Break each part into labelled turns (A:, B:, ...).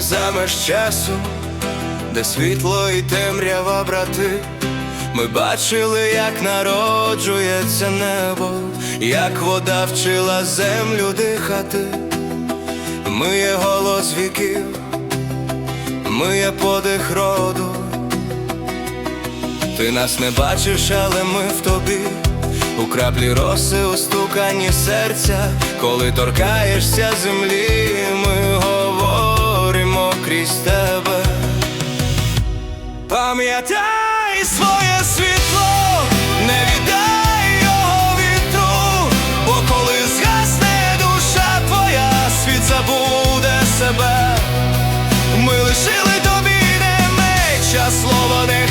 A: ж часу, де світло і темрява брати. Ми бачили, як народжується небо, як вода вчила землю дихати. Ми є голос віків, ми є подих роду. Ти нас не бачиш, але ми в тобі. У краплі роси, у стуканні серця, коли торкаєшся землі, ми крізь тебе. Пам'ятай своє світло, не віддай його вітру, бо коли згасне душа твоя, світ забуде себе. Ми лишили тобі не меч, а слово не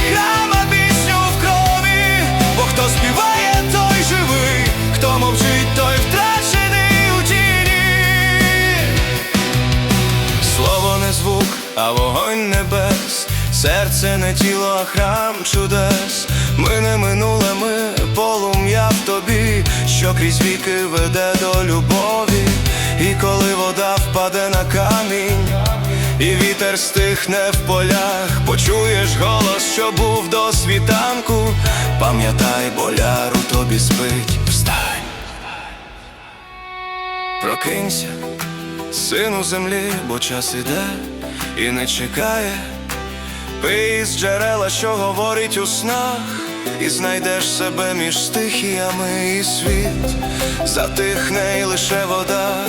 A: а вогонь небес, серце не тіло, а храм чудес. Ми не минуле, ми полум'я в тобі, що крізь віки веде до любові. І коли вода впаде на камінь, і вітер стихне в полях, почуєш голос, що був до світанку. Пам'ятай, боляр у тобі спить, встань. Прокинься, сину землі, бо час іде і не чекає. Пий з джерела, що говорить у снах, і знайдеш себе між стихіями і світ, затихне і лише вода,